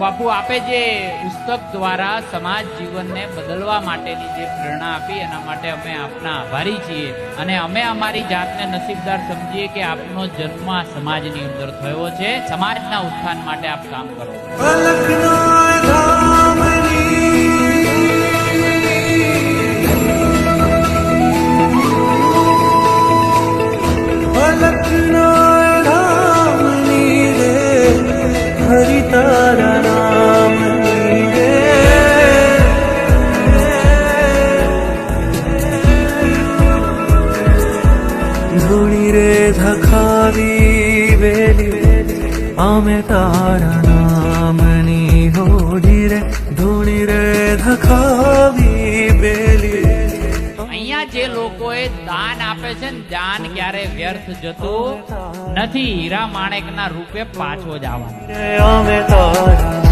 બાપુ આપે જે પુસ્તક દ્વારા સમાજ જીવનને બદલવા માટેની જે પ્રેરણા આપી, એના માટે અમે આપના આભારી છીએ. અને અમે અમારી જાતને નસીબદાર સમજીએ કે આપનો જન્મ સમાજની અંદર થયો છે. સમાજના ઉત્થાન માટે આપ કામ કરો. રે ધખાવી વેલી અમે તારા નામની હોડી રે ધૂણી રે ધખાવી વેલી અહીંયા જે લોકોએ દાન આપે છે ને દાન ક્યારે વ્યર્થ જતું નથી. હીરા માણેકના રૂપે પાછો જ આવવાનું. અમે તારા